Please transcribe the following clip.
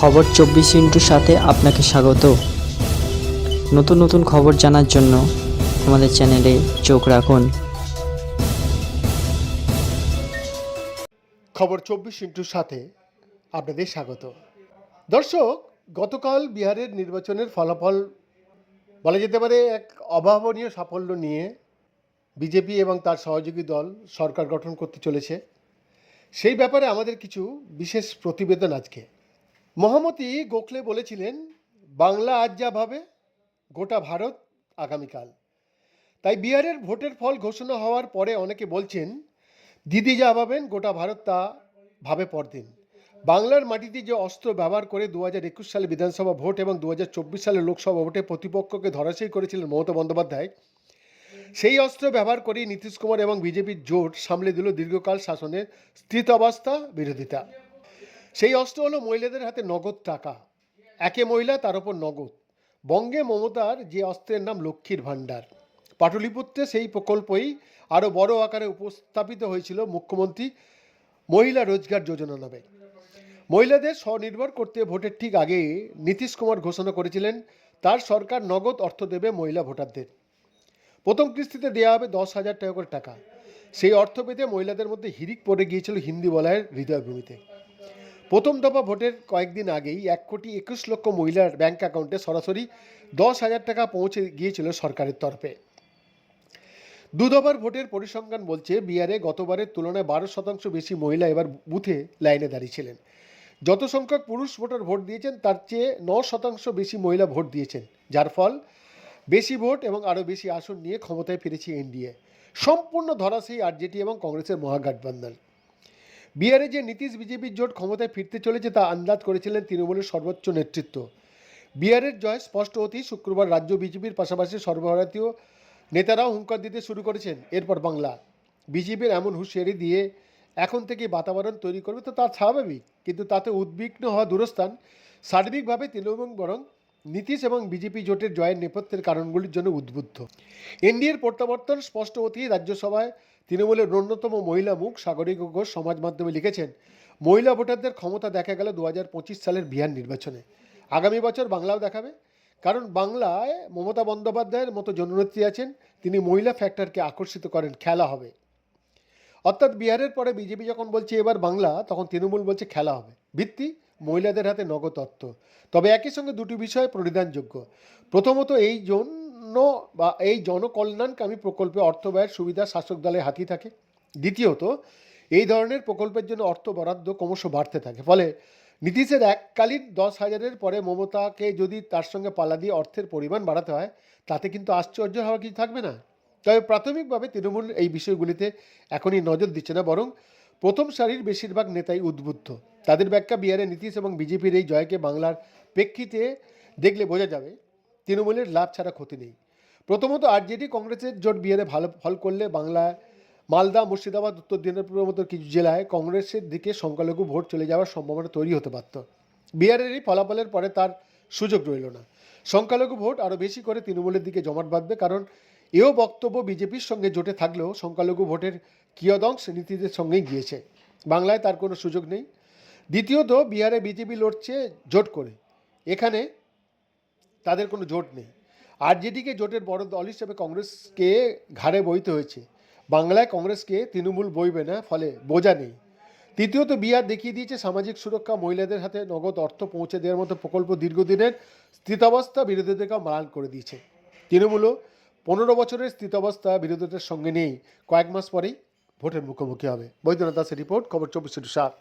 খবর চব্বিশ ইন্টুর সাথে আপনাকে স্বাগত। নতুন নতুন খবর জানার জন্য আমাদের চ্যানেলে চোখ রাখুন। খবর চব্বিশ ইন্টুর সাথে আপনাদের স্বাগত। দর্শক, গতকাল বিহারের নির্বাচনের ফলাফল বলা যেতে পারে এক অভাবনীয় সাফল্য নিয়ে বিজেপি এবং তার সহযোগী দল সরকার গঠন করতে চলেছে। সেই ব্যাপারে আমাদের কিছু বিশেষ প্রতিবেদন আজকে। মহামতি গোখলে বলেছিলেন, বাংলা আজ যা ভাবে, গোটা ভারত আগামীকাল। তাই বিহারের ভোটের ফল ঘোষণা হওয়ার পরে অনেকে বলছেন, দিদি যা ভাবেন, গোটা ভারত তা ভাবে পরদিন। বাংলার মাটিতে যে অস্ত্র ব্যবহার করে দু হাজার একুশ সালে বিধানসভা ভোট এবং দু হাজার চব্বিশ সালে লোকসভা ভোটে প্রতিপক্ষকে ধরাশায়ী করেছিলেন মমতা বন্দ্যোপাধ্যায়, সেই অস্ত্র ব্যবহার করেই নীতিশ কুমার এবং বিজেপির জোট সামলে দিল দীর্ঘকাল শাসনের স্থিতাবস্থা বিরোধিতা। সেই অস্ত্র হলো মহিলাদের হাতে নগদ টাকা। একে মহিলা, তার ওপর নগদ। বঙ্গে মমতার যে অস্ত্রের নাম লক্ষ্মীর ভাণ্ডার। পাটলিপুত্রে সেই প্রকল্পই আরও বড় আকারে উপস্থাপিত হয়েছিল মুখ্যমন্ত্রী মহিলা রোজগার যোজনা নামে। মহিলাদের স্বনির্ভর করতে ভোটের ঠিক আগে নীতিশ কুমার ঘোষণা করেছিলেন, তার সরকার নগদ অর্থ দেবে মহিলা ভোটারদের। প্রথম কিস্তিতে দেওয়া হবে দশ হাজার টাকা করে টাকা। সেই অর্থ পেতে মহিলাদের মধ্যে হিরিক পড়ে গিয়েছিল হিন্দি বলায়ের হৃদয়ভূমিতে। প্রথম দফা ভোটের কয়েকদিন আগেই এক কোটি একুশ লক্ষ মহিলার ব্যাংক অ্যাকাউন্টে সরাসরি দশ হাজার টাকা পৌঁছে গিয়েছিল সরকারের তরফে। দু দফার ভোটের পরিসংখ্যান বলছে, বিহারে গতবারের তুলনায় বারো শতাংশ বেশি মহিলা এবার বুথে লাইনে দাঁড়িয়েছিলেন যত সংখ্যক পুরুষ ভোটার ভোট দিয়েছেন, তার চেয়ে ন শতাংশ বেশি মহিলা ভোট দিয়েছেন, যার ফল বেশি ভোট এবং আরও বেশি আসন নিয়ে ক্ষমতায় ফিরেছে এনডিএ। সম্পূর্ণ ধরাশায়ী আরজেডি এবং কংগ্রেসের মহাগঠবন্ধন। বিহারে যে নীতিশ বিজেপির জোট ক্ষমতায় ফিরতে চলেছে তা আন্দাজ করেছিলেন তৃণমূলের সর্বোচ্চ নেতৃত্ব। বিহারের জয় স্পষ্ট হতেই শুক্রবার রাজ্য বিজেপির পাশাপাশি সর্বভারতীয় নেতারাও হুঙ্কার দিতে শুরু করেছেন। এরপর বাংলা। বিজেপির এমন হুঁশিয়ারি দিয়ে এখন থেকে বাতাবরণ তৈরি করবে তো তা স্বাভাবিক, কিন্তু তাতে উদ্বিগ্ন হওয়া দূরস্থান সার্বিকভাবে তৃণমূল বরং নীতিশ এবং বিজেপি জোটের জয়ের নেপথ্যের কারণগুলির জন্য উদ্বুদ্ধ। এনডিএর প্রত্যাবর্তন স্পষ্ট হতেই রাজ্যসভায় তৃণমূলের অন্যতম মহিলা মুখ সাগরিক ঘোষ সমাজ মাধ্যমে লিখেছেন, মহিলা ভোটারদের ক্ষমতা দেখা গেল দুহাজার পঁচিশ সালের বিহার নির্বাচনে। আগামী বছর বাংলাও দেখাবে। কারণ বাংলায় মমতা বন্দ্যোপাধ্যায়ের মতো জননেত্রী আছেন, তিনি মহিলা ফ্যাক্টরকে আকর্ষিত করেন, খেলা হবে। অর্থাৎ বিহারের পরে বিজেপি যখন বলছে এবার বাংলা, তখন তৃণমূল বলছে খেলা হবে। ভিত্তি মহিলাদের হাতে নগদ অর্থ তবে একই সঙ্গে দুটি বিষয় পরিধানযোগ্য। প্রথমত, এই জন্য বা এই জনকল্যাণকামী প্রকল্পে অর্থ ব্যয়ের সুবিধা শাসক দলের হাতেই থাকে। দ্বিতীয়ত, এই ধরনের প্রকল্পের জন্য অর্থ বরাদ্দ ক্রমশ বাড়তে থাকে। ফলে নীতিশের এককালীন দশ হাজারের পরে মমতাকে যদি তার সঙ্গে পাল্লা দিয়ে অর্থের পরিমাণ বাড়াতে হয়, তাতে কিন্তু আশ্চর্য হওয়া কিছু থাকবে না। তবে প্রাথমিকভাবে তৃণমূল এই বিষয়গুলিতে এখনই নজর দিচ্ছে না, বরং প্রথম সারির বেশিরভাগ নেতাই উদ্বুদ্ধ। তাদের ব্যাখ্যা বিহারে নীতিশ এবং বিজেপির এই জয়কে বাংলার প্রেক্ষিতে দেখলে বোঝা যাবে, তৃণমূলের লাভ ছাড়া ক্ষতি নেই। প্রথমত আরজেডি কংগ্রেসের জোট বিহারে ভালো ফল করলে বাংলায় মালদা, মুর্শিদাবাদ, উত্তর দিনাজপুরের মতো কিছু জেলায় কংগ্রেসের দিকে সংখ্যালঘু ভোট চলে যাওয়ার সম্ভাবনা তৈরি হতে পারত। বিহারের এই ফলাফলের পরে তার সুযোগ রইল না। সংখ্যালঘু ভোট আরও বেশি করে তৃণমূলের দিকে জমাট বাঁধবে, কারণ এও বক্তব্য বিজেপির সঙ্গে জোটে থাকলেও সংখ্যালঘু ভোটের কিয়দংশ নীতিদের সঙ্গেই গিয়েছে। বাংলায় তার কোনো সুযোগ নেই। দ্বিতীয়ত, বিহারে বিজেপি লড়ছে জোট করে। এখানে তাদের কোনো জোট নেই। আরজেডিকে জোটের বড় দল হিসেবে কংগ্রেসকে ঘাড়ে বইতে হয়েছে। বাংলায় কংগ্রেসকে তৃণমূল বইবে না, ফলে বোঝা নেই। তৃতীয়ত, বিহার দেখিয়ে দিয়েছে সামাজিক সুরক্ষা, মহিলাদের হাতে নগদ অর্থ পৌঁছে দেওয়ার মতো প্রকল্প দীর্ঘদিনের স্থিতাবস্থা বিরোধীদেরকে ম্লান করে দিয়েছে। তৃণমূলও পনেরো বছরের স্থিতাবস্থা বিরোধীদের সঙ্গে নিয়েই কয়েক মাস পরেই ভোটের মুখোমুখি হবে। বৈদ্যনাথ দাসের রিপোর্ট, খবর চব্বিশ সাত।